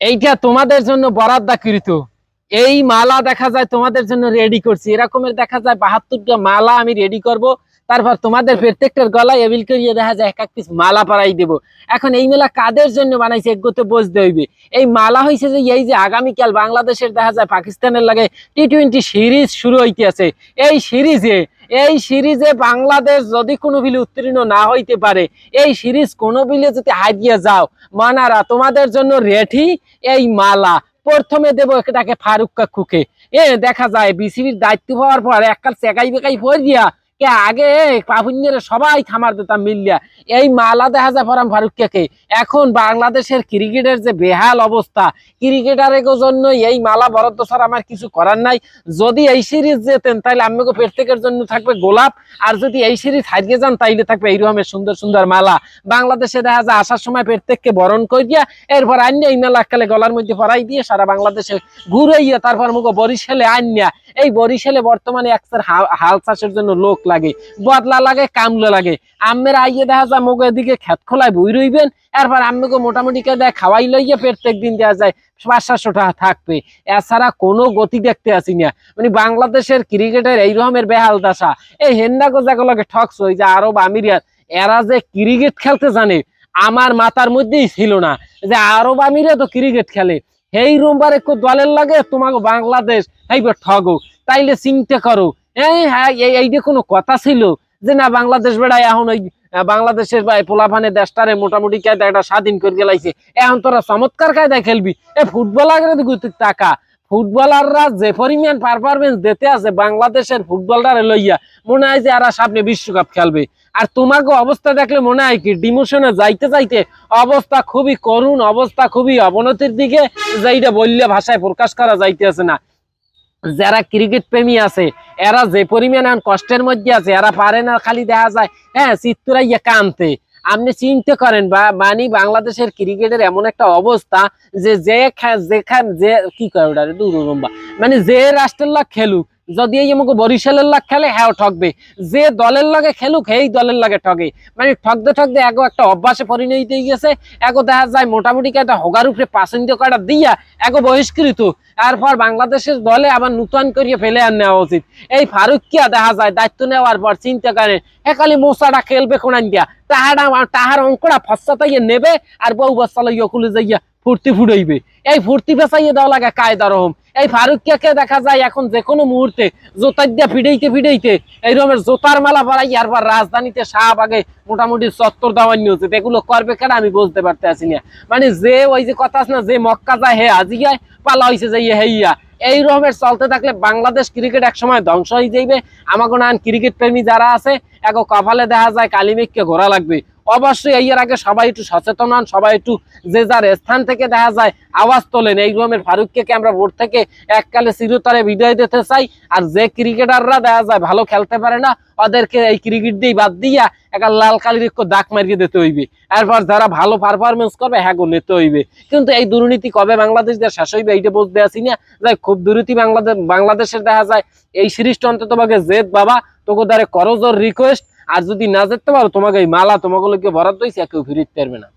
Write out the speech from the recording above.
এইটা তোমাদের জন্য বরাদ্দাকৃত। এই মালা দেখা যায় তোমাদের জন্য রেডি করছি। এরকমের দেখা যায় বাহাত্তরটা মালা আমি রেডি করব। তারপর তোমাদের প্রত্যেকটার গলায় এবিল করিয়ে দেখা যায় এক এক পিস মালা পাড়াই দেব। এখন এই মেলা কাদের জন্য বানাইছে এগোতে বসতে হইবে। এই মালা হয়েছে যে, এই যে আগামীকাল বাংলাদেশের দেখা যায়, পাকিস্তানের লাগে টি টোয়েন্টি সিরিজ শুরু হইতে আছে এই সিরিজে এই সিরিজে বাংলাদেশ যদি কোনো বিলে উত্তীর্ণ না হইতে পারে, এই সিরিজ কোনো বিলে যদি হারিয়ে যাও, মানারা, তোমাদের জন্য রেঠি এই মালা। প্রথমে দেবো এটাকে ফারুক কাকুকে এ, দেখা যায়, বিসিবির দায়িত্ব পাওয়ার পর এককাল চেকাই বেকাই পড় দিয়া আগে পাহুন্যের সবাই থামার দিতাম মিল্লিয়া এই মালা দেখা যায় ফরাম ফারুক কে? এখন বাংলাদেশের ক্রিকেটের যে বেহাল অবস্থা, ক্রিকেটারের জন্য এই মালা বরাদ্দ ছাড়া আমার কিছু করার নাই। যদি এই সিরিজ যেতেন তাহলে আমাকে প্রত্যেকের জন্য থাকবে গোলাপ, আর যদি এই সিরিজ হারিয়ে যান, তাইলে থাকবে এই এইরকমের সুন্দর সুন্দর মালা। বাংলাদেশে দেখা যায় আসার সময় প্রত্যেককে বরণ করিয়া, এরপর আন্যা এই মেলা কালে গলার মধ্যে পরাই দিয়ে সারা বাংলাদেশে ঘুরাইয়া, তারপর মুখো বরিশালে আন্যা এই বরিশালে বর্তমানে একসার হাল চাষের জন্য লোক লাগে, বদলা লাগে, কামলা লাগে। আমের আইয়ে দেখা যায় মুখো এদিকে খেত খোলায় বই রইবেন, এরপর আম্মকে মোটামুটি কে দেয়, খাওয়াই লইয়া প্রত্যেক দিন দেওয়া যায় পাঁচ সাতশো টাকা থাকবে। এছাড়া কোনো গতি দেখতে আসি না। মানে বাংলাদেশের ক্রিকেটের এই রকমের বেহাল দশা। এই হেন্ডা গোজাগুলোকে ঠকস ওই যে আরব আমিরিয়াত এরা যে ক্রিকেট খেলতে জানে, আমার মাথার মধ্যেই ছিল না যে আরব আমিরে তো ক্রিকেট খেলে। এই রোমবার একটু দলের লাগে তোমাকে বাংলাদেশ এইবার ঠগো, তাইলে চিন্তা করো। এই হ্যাঁ এই এইটা কোনো কথা ছিল যে না বাংলাদেশ বেড়ায় এখন ওই বাংলাদেশের বা পোলাফানে দেশটারে মোটামুটি কায়দা একটা স্বাধীন করে গেলাইছে এখন তোরা চমৎকার কায়দায় খেলবি। এ আগে দিকে টাকা ফুটবলাররা যে পরিমাণ পারফরমেন্স দিতে আছে বাংলাদেশের ফুটবলারে লইয়া, মনে হয় যে এরা সামনে বিশ্বকাপ খেলবে। আর তোমাকে অবস্থা দেখলে মনে হয় কি, ডিমোশনে যাইতে যাইতে অবস্থা খুবই করুণ, অবস্থা খুবই অবনতির দিকে যেইটা বললে ভাষায় প্রকাশ করা যাইতেছে না। যারা ক্রিকেট প্রেমী আছে, এরা যে পরিমাণ কষ্টের মধ্যে আছে, এরা পারে না, খালি দেখা যায় হ্যাঁ চিত্তরাইয়া কানতে। আপনি চিনতে করেন বা মানে বাংলাদেশের ক্রিকেটের এমন একটা অবস্থা যে যে যেখান যে কি করে ওটা দুরম্বা মানে যে রাষ্ট্রের খেলুক যদি এই আমাকে বরিশালের লাগ খেলে হ্যাঁ ঠকবে। যে দলের লাগে খেলুক এই দলের লাগে ঠকে। মানে ঠকতে ঠকতে এগো একটা অভ্যাসে পরিণত হয়ে গেছে। এগো দেখা যায় মোটামুটি একটা হগার উপরে পাসেন্ট কয়টা দিয়া এগো বহিষ্কৃত। এরপর বাংলাদেশের দলে আবার নূতন করিয়ে ফেলে আর নেওয়া উচিত। এই ফারুকিয়া দেখা যায় দায়িত্ব নেওয়ার পর চিন্তা করে একালি মোসাটা খেলবে কোনান দিয়া। তাহারা, তাহার অঙ্কটা ফসাতাইয়ে নেবে আর বউ বাচ্চা লইয়া খুলে যাইয়া ফুর্তি ফুটাইবে এই ফুর্তি পেঁচাইয়ে দেওয়া লাগে কায়দা রহম। এই ফারুকিয়াকে দেখা যায় এখন যে কোনো মুহূর্তে জোতার দিয়া ফিডাইতে ফিডাইতে এই রকমের জোতার মালা পাড়াই আরবার রাজধানীতে শাহবাগে মোটামুটি চত্বর দেওয়ার নিউজ এগুলো করবে কেন আমি বুঝতে পারতে আসি না মানে যে ওই যে কথা আছে না, যে মক্কা যায়, হে আজিয়ায়, পালা হয়েছে যে হেইয়া। এই চলতে থাকলে বাংলাদেশ ক্রিকেট একসময় ধ্বংস হয়ে যাইবে। আমাকে নান ক্রিকেট প্রেমী যারা আছে এক কপালে দেখা যায় কালিমেঘকে ঘোরা লাগবে। অবশ্যই এই আগে সবাই একটু সচেতন হন, সবাই একটু যে যার স্থান থেকে দেখা যায় আওয়াজ তোলেন। এই রকমের ফারুককে আমরা ভোট থেকে এককালে চিরতরে বিদায় দিতে চাই? আর যে ক্রিকেটাররা দেখা যায় ভালো খেলতে পারে না, ওদেরকে এই ক্রিকেট দিয়ে বাদ দিয়া একটা লাল কালির দাগ মারিয়ে দিতে হইবে। এরপর যারা ভালো পারফরমেন্স করবে হ্যাঁ নিতে হইবে। কিন্তু এই দুর্নীতি কবে বাংলাদেশ দিয়ে শেষ হইবে এইটা বুঝতে আসি না যাই খুব দুর্নীতি বাংলাদেশ বাংলাদেশের দেখা যায়, এই সিরিজটা অন্তত তোমাকে জেদ বাবা, তোকে দ্বারে করজোর রিকোয়েস্ট আর যদি না যেতে পারো, তোমাকে এই মালা তোমাকে বরাদ্দ হয়েছে কেউ ফিরিতে পারবে না।